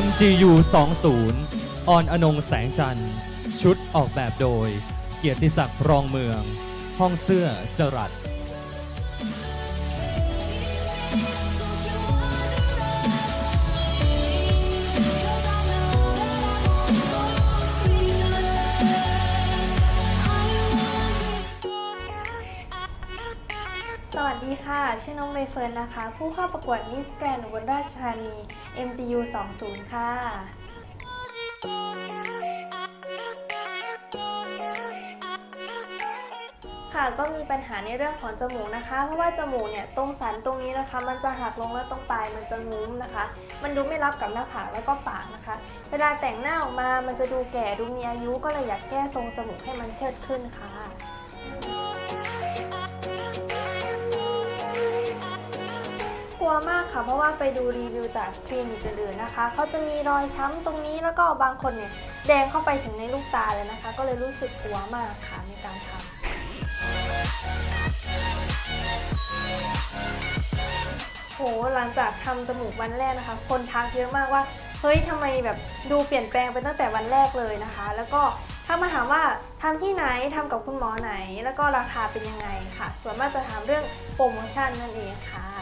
MGU 20ออนอนงแสงจันทร์ ชุดออกแบบโดย เกียรติศักดิ์รองเมือง ห้องเสื้อจรัส สวัสดีค่ะ ชื่อน้องใบเฟิร์นนะคะ ผู้เข้าประกวดมิสแกรนด์อุบลราชธานี MGU 20 ค่ะ ค่ะก็มีปัญหาในเรื่องของจมูกนะคะ เพราะว่าจมูกเนี่ยตรงสันตรงนี้นะคะ มันจะหักลงแล้วตรงปลายมันจะงุ้มนะคะ มันดูไม่รับกับหน้าผากแล้วก็ปากนะคะ เวลาแต่งหน้าออกมามันจะดูแก่ดูมีอายุก็เลยอยากแก้ทรงจมูกให้มันเชิดขึ้นค่ะ กลัวมากค่ะ เพราะว่าไปดูรีวิวจากคลินิกอื่นๆนะคะเขาจะมีรอยช้ำตรงนี้แล้วก็บางคนเนี่ยแดงเข้าไปถึงในลูกตาเลยนะคะ ก็เลยรู้สึกกลัวมากค่ะในการทำโหหลังจากทำจมูกวันแรกนะคะ คนทักเยอะมากว่าเฮ้ยทำไมแบบดูเปลี่ยนแปลงไปตั้งแต่วันแรกเลยนะคะ แล้วก็ถ้ามาถามว่าทำที่ไหนทำกับคุณหมอไหน แล้วก็ราคาเป็นยังไงค่ะ ส่วนมากจะถามเรื่องโปรโมชั่นนั่นเองค่ะ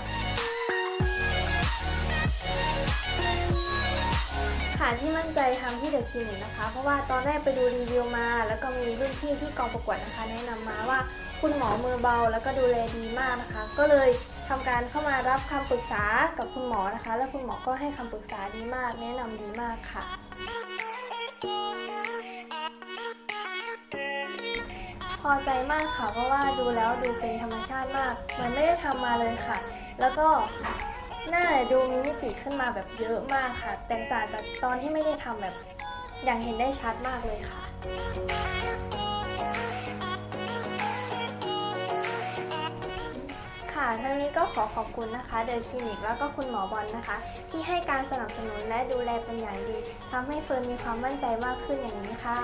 ค่ะที่มั่นใจทำที่เดอะคลินิกนะคะ เพราะว่าตอนแรกไปดูรีวิวมา แล้วก็มีรุ่นพี่ที่กองประกวดนะคะ แนะนำมาว่าคุณหมอมือเบา แล้วก็ดูแลดีมากนะคะ ก็เลยทำการเข้ามารับคำปรึกษากับคุณหมอนะคะ แล้วคุณหมอก็ให้คำปรึกษาดีมาก แนะนำดีมากค่ะพอใจมากค่ะ เพราะว่าดูแล้วดูเป็นธรรมชาติมากเหมันไม่ได้ทำมาเลยค่ะ แล้วก็ หน้าดูมีมิติขึ้นมาแบบเยอะมากค่ะ แตกต่างจากตอนที่ไม่ได้ทำแบบอย่างเห็นได้ชัดมากเลยค่ะ ค่ะทั้งนี้ก็ขอขอบคุณนะคะ เดอะคลินิกแล้วก็คุณหมอบอลนะคะ ที่ให้การสนับสนุนและดูแลเป็นอย่างดีทำให้เฟิร์นมีความมั่นใจมากขึ้นอย่างนี้ค่ะ